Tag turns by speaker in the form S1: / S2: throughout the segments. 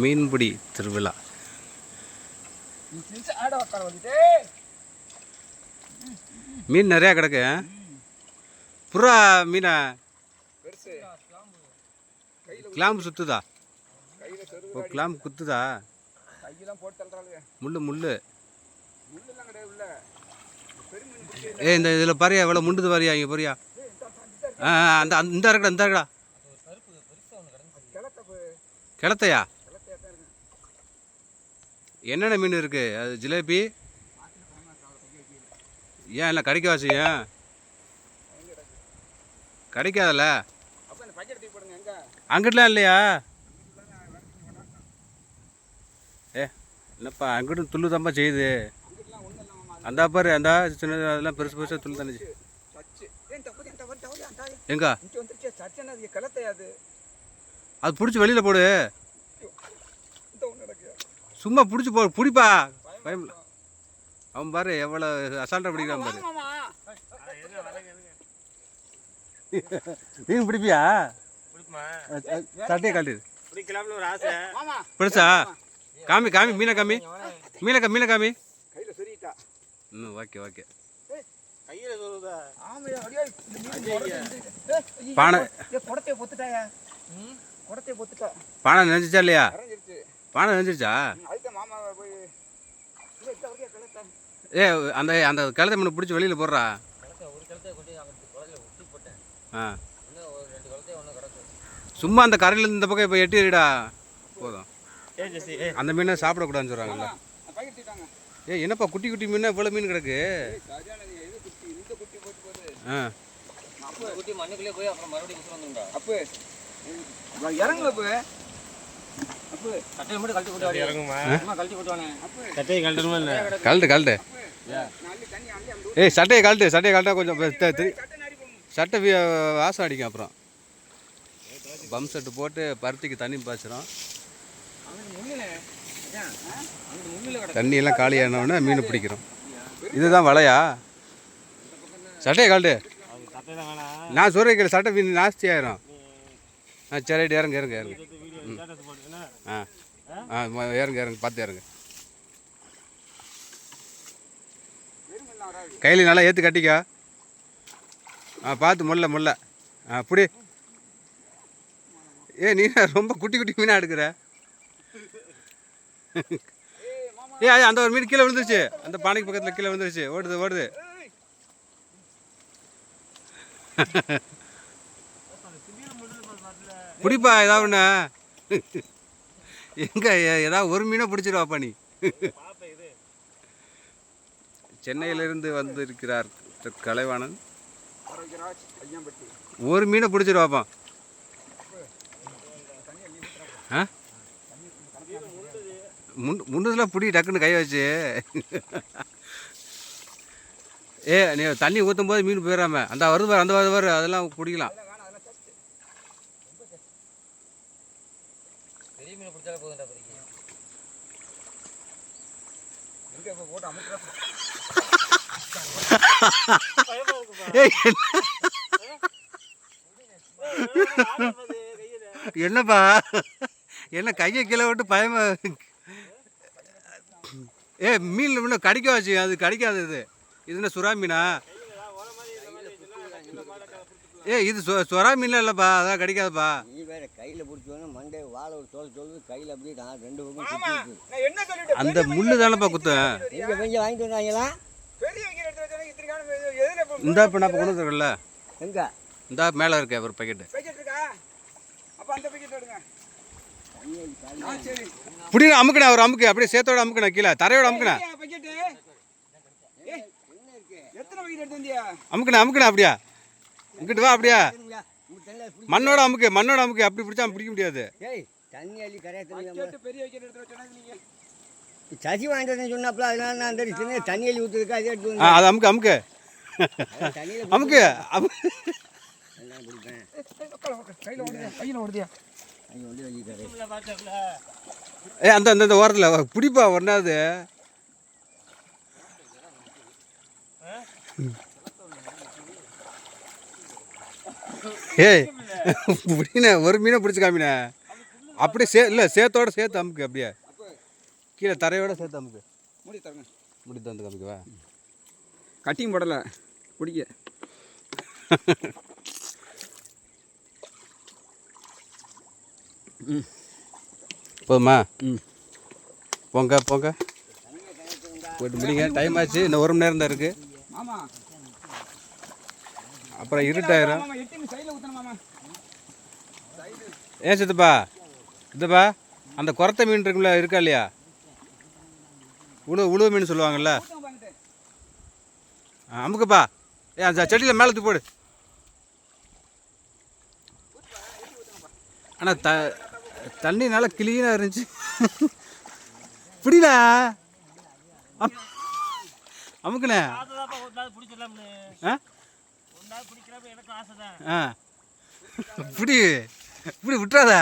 S1: மீன்பிடி திருவிழா. மீன் நிறையா கிடக்கு. புறா மீனா கிளாம்பு சுத்துதா? ஓ கிளாம்பு குத்துதா? முள்ளு முள்ளு. ஏ இந்த இதில் பாரியா எவ்வளோ முண்டுது பாரியா இங்கே பாரியா. ஆ அந்த அந்த இந்த இருக்கடா இந்த இருக்கடா கிளத்தையா என்னென்ன மீன் இருக்கு? அது ஜிலேபி. ஏன் இல்லை கிடைக்க செய்யும் கிடைக்காதல்ல அங்கிட்டலாம் இல்லையா? ஏ என்னப்பா அங்கிட்டும் துள்ளு தான்ப்பா செய்யுது. அந்த பாரு அந்த சின்ன அதெல்லாம் பெருசு பெருசாக துள்ளு தானே எங்க?
S2: அது
S1: பிடிச்சி வெளியில் போடு. சும்மா பிடிச்சி போ பிடிப்பா. பயமில்ல. அவன் பாரு எவ்வளோ அசால்ட்டாக பிடிக்கிறான் பாரு.
S2: மாமா
S1: நீ பிடிப்பியா? சட்டையை
S2: மாமா
S1: பிடிச்சா? காமி காமி மீனை காமி. மீனை கா மீனை காமி. ம் ஓகே ஓகே. பானை. பானை நினைச்சிச்சா இல்லையா? பானை நினைச்சிருச்சா
S2: அதுக்கு மாமா போய் இல்லை இந்த வரைக்கும் கிளத்த
S1: ஏ அந்த அந்த கழுத்தை மீனை பிடிச்சி வெளியில் போடுறா. ஆ. சும்மா அந்த கரையிலேருந்து இந்த பக்கம் இப்போ எட்டிடா போதும்.
S3: ஏ ஜெசி ஏ
S1: அந்த மீனை சாப்பிடக்கூடாதுன்னு சொல்கிறாங்கல்ல
S2: எடுத்துட்டாங்க
S1: ஏ என்னப்பா குட்டி குட்டி மீன் இவ்வளோ மீன் கிடக்கு? ஆ.
S2: அப்போ
S3: குட்டி மண்ணுக்குள்ளே போய் அப்புறம் மறுபடியும்
S2: அப்போ இறங்குல
S3: மட்டும் கழட்டி கழட்டி
S1: ஏய் சட்டையை கழட்டு சட்டையை கழட்டா கொஞ்சம்
S2: சட்டை
S1: வாசம் அடிக்கும் அப்புறம். பம் செட்டு போட்டு பருத்திக்கு தண்ணி பாய்ச்சிரும். தண்ணியெல்லாம் காலியானவுடனே மீன் பிடிக்கிறோம். இதுதான் வலையா? சட்டையை கழட்டு. நான் சொல்கிறேன் சட்டை மீன் நாஸ்தி ஆயிரும் ஆ சரி இறங்க இறங்க இறங்க. ஆ. ஆ ஏறுங்க இறங்க இறங்க பார்த்து இறங்க கையில் நல்லா ஏற்று கட்டிக்கோ. ஆ பார்த்து முல்ல முல்ல ஆ அப்படி ஏ நீ ரொம்ப குட்டி குட்டி மீனாக எடுக்கிற? ஏ அது அந்த ஒரு மீன் கீழே விழுந்துருச்சு. அந்த பானைக்கு பக்கத்தில் கீழே விழுந்துருச்சு. ஓடுது ஓடுது. பிடிப்பா ஏதாவது ஒன்று எங்கே ஏதாவது ஒரு மீனை பிடிச்சிருவாப்பா நீ. சென்னையிலிருந்து வந்திருக்கிறார் கலைவாணன். ஒரு மீனை பிடிச்சிருவாப்பா. ஆ? முன் முன்னதில் பிடி டக்குன்னு கை வச்சு. ஏ நீ தண்ணி ஊற்றும் போது மீன் போயிடாம அந்த வருது பாரு அந்த வருது பாரு அதெல்லாம் பிடிக்கலாம்
S2: அதெல்லாம் வேணாம் அதெல்லாம் சச்சு
S3: பெரிய மீன் பிடிச்சாலே போதும்டா பெரிய
S2: எங்க இப்போ போட்டு அமுக்குறா
S1: ஏய் என்னப்பா? என்ன கையை கீழே விட்டு பயமா? ஏ மீன் இன்னும் கடிக்க வச்சு அது கடிக்காது இது. இது என்ன சுறா மீனா? ஏ இது சுறா மீன்லாம் இல்லைப்பா. அதான் கடிக்காதுப்பா.
S4: கையில் பிடிச்சோன்னா வாழை ஒரு தோல் சொல்லுது கையில் அப்படியே நான் ரெண்டு பக்கம்
S1: அந்த முள்ளு தானேப்பா குத்தும்
S4: எங்கே வாங்கிட்டு வந்தாங்களா?
S1: இந்தா இப்போ நான் கொண்டு வந்துருக்கல
S4: எங்கே?
S1: இந்தா மேலே இருக்கே ஒரு பாக்கெட்டு
S2: பேக்கெட் இருக்கா? அப்ப அந்த பேக்கெட் எடுங்க. ஆ சரி.
S1: பிடி அமுக்குண்ணே அவர் அமுக்கு. அப்படியே சேத்தோட அமுக்குண்ணே கீழே. தரையோட அமுக்குண்ணே.
S2: பேக்கெட் ஏய் எத்தனை பேக்கெட் எடுத்து வந்தியா?
S1: அமுக்குண்ணே அமுக்குண்ணே அப்படியா? இங்கிட்டு வா அப்படியா? மண்ணோட அமுக்கு மண்ணோட அமுக்கு அப்படி பிடிச்சா பிடிக்க முடியாது.
S4: ஏய் தண்ணி அள்ளி கரையா தெரியாம
S2: பேக்கெட் பெரிய
S4: சசி வாங்கிட்டு சொன்னாப்புல அதனால நான் அந்த தண்ணி அள்ளி ஊற்றுறதுக்கு அதே எடுத்து
S1: அது அமுக்கு அமுக்கு. அமுக்கு ஏ அந்த அந்த அந்த ஓரத்தில் பிடிப்பா ஒன்றாவது ஏய் பிடிண்ணே ஒரு மீனை பிடிச்சி காமிண்ணே அப்படியே சே இல்லை சேத்தோட சேர்த்து அமுக்கு அப்படியே. கீழே தரையோட சேர்த்து அமுக்கு.
S2: மூடி தரங்க.
S1: முடி தந்து காமிக்கவா
S2: கட்டிங் போடலை பிடிக்க.
S1: போதுமா?
S2: ம்.
S1: போங்க போங்க. போயிட்டு முடிங்க. டைம் ஆச்சு இன்னும் ஒரு மணி நேரம் தான் இருக்குது
S2: மாமா
S1: அப்புறம் இருட்டாயிரும். ஏன் சித்தப்பா? சித்தப்பா அந்த குரத்த மீன் இருக்குல்ல இருக்கா இல்லையா? உழு உழுவு மீன் சொல்லுவாங்கல்ல. ஆ, அமுக்குப்பா. ஏ அந்த செடியில் மேலே போடு. ஆனால் த தண்ணி நல்லா கிளீனாக இருந்துச்சு. அம்- அமுக்குண்ணே
S3: ஆசைதான்ப்பா ஒரு நாள் பிடிச்சிடலாம்னு
S1: ஆ. இப்படி இப்படி விட்டுறாத.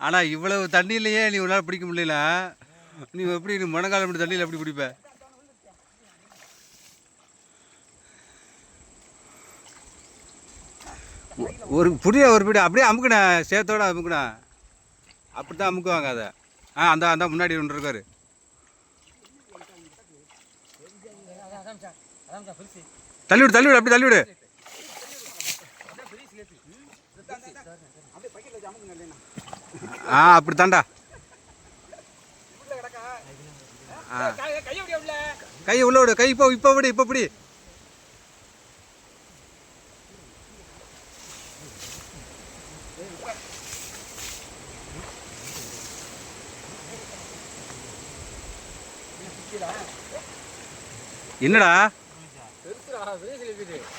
S1: ஆனால் இவ்வளவு தண்ணியிலையே நீ உன்னால் பிடிக்க முடியல. நீ எப்படி நீ முழங்காலம் அப்படி தண்ணியில் எப்படி பிடிப்ப ஒரு புரிய ஒரு பிடி அப்படியே அமுக்குண்ணே சேத்தோட அமுக்குண்ணே. அப்படி தான் அமுக்குவாங்க அதை. ஆ அந்த அந்த முன்னாடி ஒன்று இருக்காரு. தள்ளி விடு தள்ளி விடு அப்படி தள்ளி விடு ஆ. அப்படி தாண்டா
S2: கை உள்ள
S1: உள்ள விடு கை இப்போ இப்போ விடு இப்போ பிடி. என்னடா?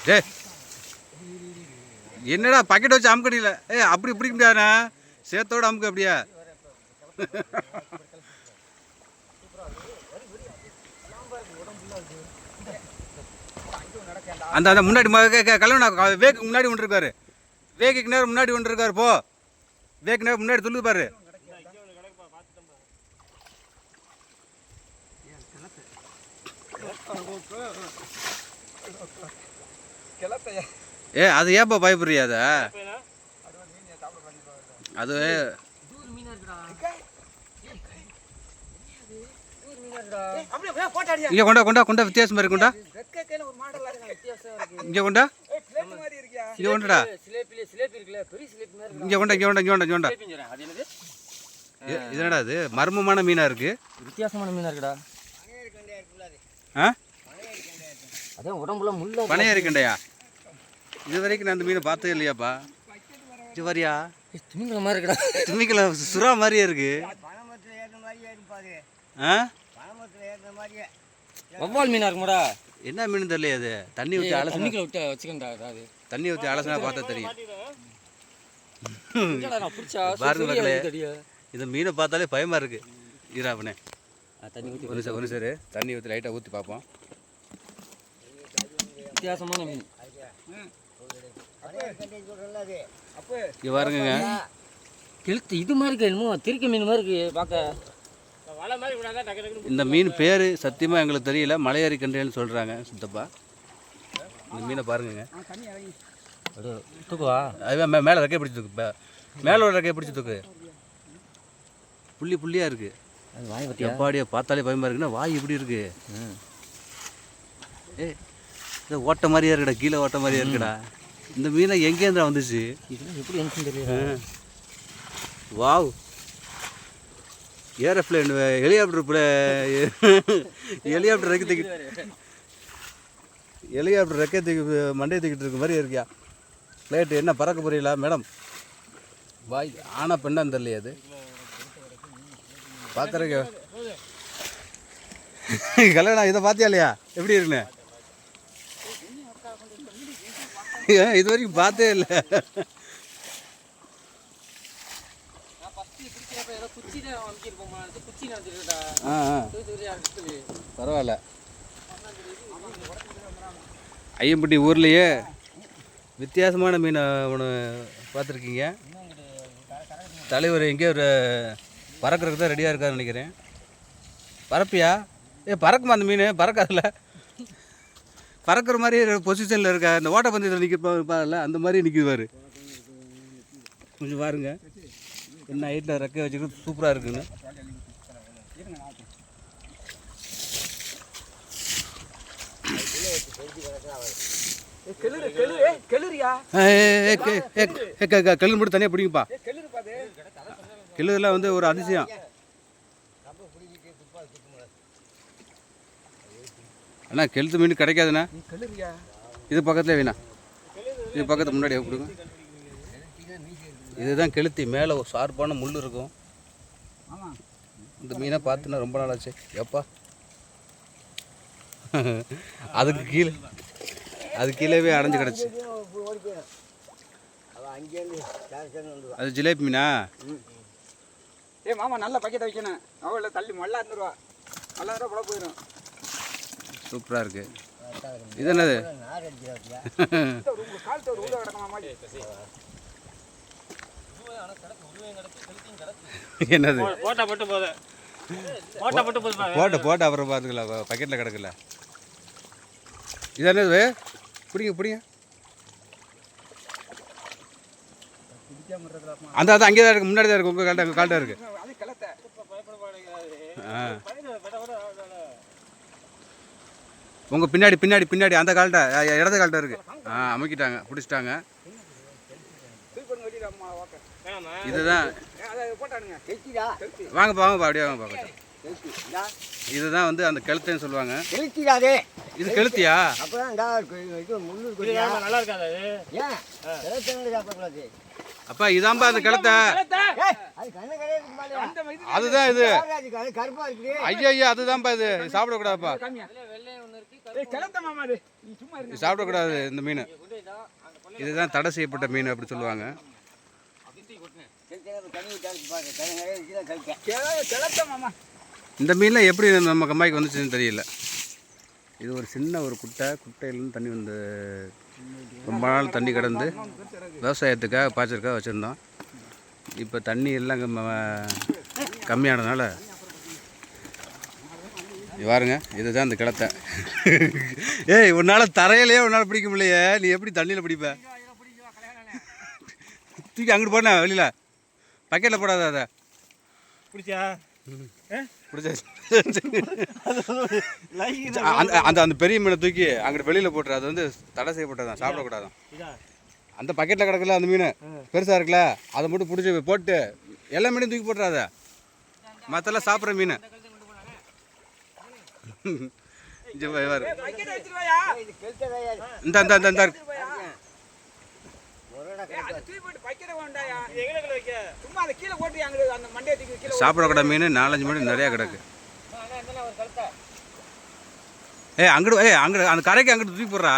S1: டே என்னடா பக்கெட் வச்சு அமுக்கடியில் ஏ அப்படி பிடிக்க முடியாதுண்ணா சேத்தோட அமுக்கு அப்படியா. அந்த அந்த முன்னாடி கல்யாணம் வேக்கு முன்னாடி ஒன்று இருக்காரு. வேக்குக்கு நேரம் முன்னாடி ஒன்று இருக்காரு போ. வேக்கு நேரம் முன்னாடி துள்ளு பாரு. ஏ அது ஏப்பா பயப்படுறியா அதை? அது
S2: அப்படியே போட்டாடியா
S1: இங்கே கொண்டா கொண்டா கொண்டா வித்தியாசமா இருக்கு கொண்டா.
S2: ரெக்க கையில ஒரு மாடலா இருக்கு.
S1: இங்கே கொண்டா. இங்கே கொண்டடா. இங்கே கொண்டா இங்கே கொண்டா இங்கே கொண்டா இங்கே கொண்டா.
S3: சிலேப்பிங்கிறேன் அது என்னது?
S1: இது இது என்னடா இது? மர்மமான மீனா இருக்கு.
S3: வித்தியாசமான மீனா இருக்குடா.
S1: ஆ?
S3: அதான் உடம்புல முள்ள
S1: பனையா இருக்கண்டையா இது வரைக்கும் நான் அந்த மீனை பார்த்ததே இல்லையாப்பா? இது வரியா
S3: திமிங்கல மாதிரி இருக்குடா.
S1: திமிக்கல சுறா மாதிரியே இருக்கு. ஆ?
S3: வவ்வால் மீனா இருக்குமாடா.
S1: என்ன மீன் தெரியலையே அது? தண்ணி ஊற்றி அலசினா
S3: தண்ணிக்குள்ள விட்டு வச்சுக்கண்டா அது
S1: தண்ணி ஊற்றி அலசினா பார்த்தா தெரியும். பாருங்க மக்களே. இந்த மீனை பார்த்தாலே பயமா இருக்கு. ஈராப்பனே
S3: தண்ணி ஊற்றி
S1: ஒரு நிமிஷம் ஒரு நிமிஷம் இரு. தண்ணி ஊற்றி லைட்டாக ஊற்றி பார்ப்போம்.
S3: வித்தியாசமான மீன்.
S1: இங்கே பாருங்க
S3: கெளுத்து இது மாதிரி இருக்கு என்னமோ? திருக்க மீன் மாதிரி இருக்கு பார்க்க.
S1: இந்த மீன் பேர் சத்தியமாக எங்களுக்கு தெரியல. மலையாரி கண்டைன்னு சொல்கிறாங்க சித்தப்பா. இந்த மீனை பாருங்கங்க.
S2: ஆ தண்ணி இறங்கி
S3: தூக்குவா?
S1: அதுவே மே மேலே ரெக்கையை பிடிச்சி தூக்கு மேலே ஒரு ரெக்கையை பிடிச்சி தூக்கு. புள்ளி புள்ளியாக இருக்கு.
S3: அது வாய்
S1: எப்பாடியா பார்த்தாலே பயமா இருக்குன்னா வாய் இப்படி இருக்கு? ஏ இது ஓட்ட மாதிரியே இருக்குடா கீழே ஓட்ட மாதிரியே இருக்குடா. இந்த மீனை எங்கேருந்தா வந்துச்சு?
S3: இதெல்லாம் எப்படி எனக்கு தெரியல.
S1: வாவ். ஏரோப்ளேன் ஹெலிகாப்டர் ஹெலிகாப்டர் ரெக்கை தூக்கி ஹெலிகாப்டர் ரெக்கை தூக்கி மண்டையை தூக்கிட்டு இருக்க மாதிரி இருக்கியா? ஃப்ளைட் என்ன பறக்க புரியல மேடம்? வாய் ஆனா பெண்ணான்னு தெரியலையே அது? பார்க்குறக்கு கல்யாணம் இதை பார்த்தியா இல்லையா? எப்படி இருக்குன்னு ஏன் இது வரைக்கும் பார்த்தே இல்லை பரவாயில்ல. ஐயம்பட்டி ஊர்லேயே வித்தியாசமான மீனை ஒன்று பார்த்துருக்கீங்க. தலைவர் எங்கேயோ ஒரு பறக்கிறதுக்கு தான் ரெடியாக இருக்காருன்னு நினைக்கிறேன். பறப்பியா ஏ பறக்குமா அந்த மீன்? பறக்காதுல்ல? பறக்கிற மாதிரி பொசிஷனில் இருக்கா அந்த ஓட்டப்பந்தயத்தில் நிற்கிறப்பாருல அந்த மாதிரி நிற்கிது கொஞ்சம் பாருங்க என்ன ஹைட்டில் ரெக்கை வச்சுக்கிட்டு சூப்பராக
S2: இருக்குங்க
S1: கிளறு மட்டும் தனியாக
S2: பிடிக்குப்பா
S1: கிளறுலாம் வந்து ஒரு அதிசயம் அண்ணா கெளுத்து மீன் கிடைக்காதுண்ணா. இது பக்கத்துல வேணா இது பக்கத்து முன்னாடி கொடுங்க. இதுதான் கெளுத்தி மேலே ஷார்ப்பான முள் இருக்கும். இந்த மீனை பார்த்துன்னா ரொம்ப நாள் ஆச்சு எப்பா? அதுக்கு கீழே அது கீழேவே அடைஞ்சு கிடச்சி. அது ஜிலேபி மீனா?
S2: ஏய் மாமா நல்ல பக்கெட்டை வைக்கணும். அவள தள்ளி மல்லா இருந்துருவா மல்லா ரூபா போயிடும்.
S1: சூப்பராக இருக்குது இது என்னது? என்னது?
S3: போட்டா போட்டு போதும் போட்டா போட்டு போதும்
S1: போட்ட போட்டா அப்புறம் பார்த்துக்கலாம் பக்கெட்டில் கிடக்கல. இது என்னது? பிடிங்க பிடிங்க. அந்த அது அங்கே தான் இருக்குது முன்னாடி தான் இருக்குது உங்கள் கால்ட்ட கால்ட்ட இருக்குது ஆ. உங்கள் பின்னாடி பின்னாடி பின்னாடி அந்த கால்ட்ட இடது கால்ட்ட இருக்குது ஆ அமுக்கிட்டாங்க பிடிச்சிட்டாங்க. இதுதான். வாங்கப்பா வாங்கப்பா அப்படியே வாங்கப்பா இதுதான் வந்து அந்த கெளுத்துன்னு சொல்லுவாங்க.
S4: கெளுத்திடாதே.
S1: இது கெளுத்தியா?
S4: அப்புறம் இந்தா இருக்கு, இது முள்ளு இருக்குயா
S3: நல்லா இருக்காது அது
S4: ஏன்? கிளத்தவங்க சாப்பிடக்கூடாது.
S1: அப்பா இதான்பா அந்த கெளுத்த
S4: ஏய், அது கண்ணு கிடையாது மேலே
S2: அந்த இது
S1: அதுதான் இது.
S4: அது கருப்பா இருக்குது
S1: ஐயா ஐயா அதுதான்ப்பா இது இது சாப்பிடக்கூடாதுப்பா
S3: இருக்கு
S2: மாமா அது நீ சும்மா
S1: இது சாப்பிடக்கூடாது இந்த மீன். இதுதான் தடை செய்யப்பட்ட மீன் அப்படி சொல்லுவாங்க.
S3: தூக்கி கொட்டினேன்
S4: கெளுத்தி தண்ணி விட்டாச்சு பாரு. கண்ணு நிறைய இருக்குதான் கழிக்க
S2: கெ- கிளத்த மாமா.
S1: இந்த மீன்லாம் எப்படி நம்ம கம்மாய்க்கு வந்துச்சுன்னு தெரியல. இது ஒரு சின்ன ஒரு குட்டை குட்டையிலேருந்து தண்ணி வந்து ரொம்ப நாள் தண்ணி கிடந்து விவசாயத்துக்காக பாய்ச்சறதுக்காக வச்சுருந்தோம். இப்போ தண்ணி எல்லாம் கம்ம- கம்மியானதுனால இது பாருங்க இதுதான் இந்த கிளத்தை ஏய் உன்னால் தரையிலே உன்னால் பிடிக்க முடியலையே. நீ எப்படி தண்ணியில் பிடிப்ப? தூக்கி அங்கிட்டு போனேன் வெளியில். பக்கெட்டில் போடாத அதை.
S3: பிடிச்சா?
S1: பிடிச்சாச்சு. அந்த அந்த அந்த பெரிய மீனை தூக்கி அங்கிட்டு வெளியில் போட்டுரு. அது வந்து தடை செய்யப்பட்டதான் சாப்பிடக்கூடாதான் அந்த பக்கெட்டில் கிடக்குல அந்த மீன். பெருசாக இருக்குல்ல? அதை மட்டும் பிடிச்சி போட்டு எல்லா மீனையும் தூக்கி போட்டுறாத. மற்றெல்லாம் சாப்பிட்ற மீன். இந்த இந்த இந்த சாப்பிடக்கூடாத மீன் நாலஞ்சு மீன் நிறையா கிடக்கு. ஏய் அங்கிட்டு ஏய் அங்கிட்டு அந்த கரைக்கு அங்கிட்டு தூக்கி போடுறா.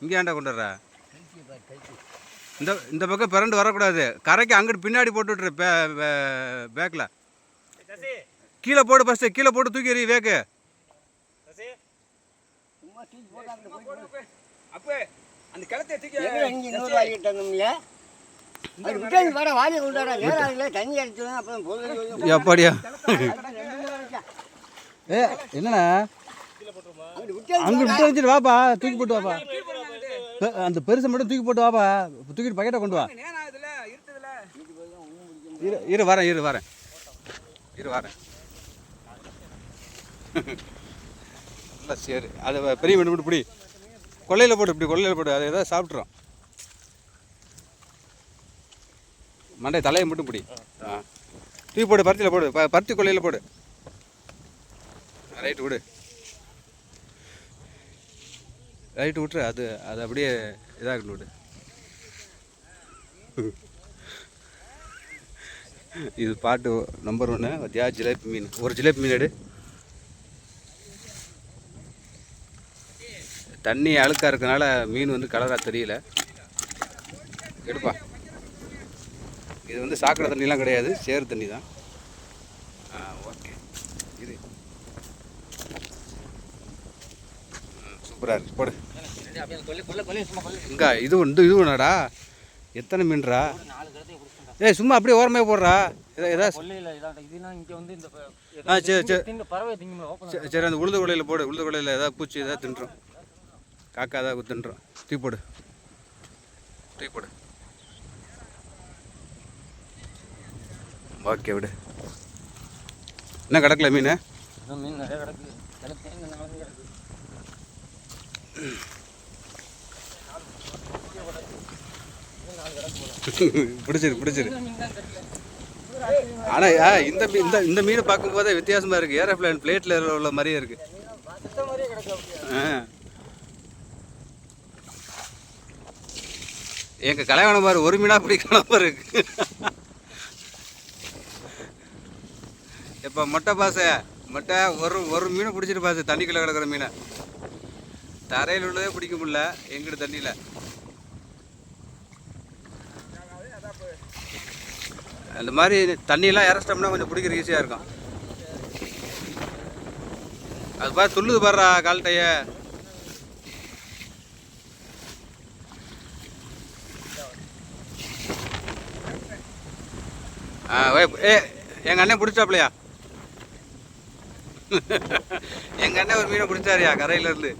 S1: இங்கே ஏன்டா கொண்டு வர்ற? இந்த இந்த பக்கம் பிறண்டு வரக்கூடாது. கரைக்கு அங்கிட்டு பின்னாடி போட்டு விட்ரு பேக்கில் கீழே போடு ஃபஸ்ட்டு கீழே போட்டு தூக்கி எறி வேக்கு.
S2: அப்ப. அந்த கிளத்தை தூக்கி
S4: இன்னொரு வாங்கிட்டு வந்தோம்ல?
S1: எப்படியா? ஏ என்னண்ணா?
S4: அங்கிட்டு
S1: விட்டு வச்சுட்டு வாப்பா தூக்கி போட்டு வாப்பா. அந்த பெருசை மட்டும் தூக்கி போட்டு வாப்பா. தூக்கிட்டு பக்கெட்டை கொண்டு வா. இரு இரு வரேன் இரு வரேன். இரு வரேன். நல்லா சரி. அதை பெரிய மீன் மட்டும் பிடி. கொள்ளையில் போட்டு இப்படி கொள்ளையில் போடு அதை ஏதாவது சாப்பிட்றோம் மண்டை தலையை மட்டும் பிடி. ஆ. தூக்கி போடு பருத்தியில் போடு ப பருத்தி கொள்ளையில் போடு. ரைட்டு விடு. ரைட்டு விட்டுரு அது அது அப்படியே இதாகட்டும் விடு. இது பாட்டு நம்பர் ஒன்று வத்தியா ஜிலேபி மீன். ஒரு ஜிலேபி மீன் எடு. தண்ணி அழுக்காக இருக்கனால மீன் வந்து கலராக தெரியல. எடுப்பா. இது வந்து சாக்கடை தண்ணிலாம் கிடையாது சேறு தண்ணி தான் ஆ ஓகே. இது. சூப்பராக இருக்கு. போடு. இங்கே இது ஒன்று இது ஒன்றாடா எத்தனை
S3: மீன்டா
S1: ஏய் சும்மா அப்படியே ஓரமாக போடுறா. எதா ஆ, சரி, சரி. சரி, சரி அந்த உளுந்து கொலையில் போடு. உளுது கொலையில் ஏதாவது பூச்சி ஏதாவது தின்றும். காக்கா ஏதாவது தின்றும் தூக்கி போடு. தூக்கி போடு. ஓகே விடு. என்ன கிடக்கல மீன்?
S3: மீன் நிறைய கிடக்கு. இந்த
S1: பிடிச்சிரு பிடிச்சிரு.
S3: இந்த தான்
S1: ஆனால் ஆ இந்த மீ- இந்த இந்த மீனை பார்க்கும்போதே வித்தியாசமாக இருக்குது ஏரோப்ளேன் பிளேட்டில் உள்ள மாதிரியே இருக்குது ஆ. எங்கள் கலைவனம் பாரு ஒரு மீனாக பிடிக்கணும் பாரு இப்போ மொட்டை பாசை? மொட்டை ஒரு ஒரு மீனை பிடிச்சிட்டு பாசு தண்ணிக்குள்ளே கிடக்கிற மீனை. தரையில் உள்ளதே பிடிக்க முடில எங்கிட்ட தண்ணியில். அந்த மாதிரி தண்ணியெல்லாம் இறச்சிட்டோம்னா கொஞ்சம் பிடிக்கிற ஈஸியாக இருக்கும். அது பாரு துள்ளுது பாடுறா கால்ட்டைய ஏ எங்கள் அண்ணன் பிடிச்சாப்லையா? எங்கள் அண்ணன் ஒரு மீனை பிடிச்சாருயா கரையிலேருந்து?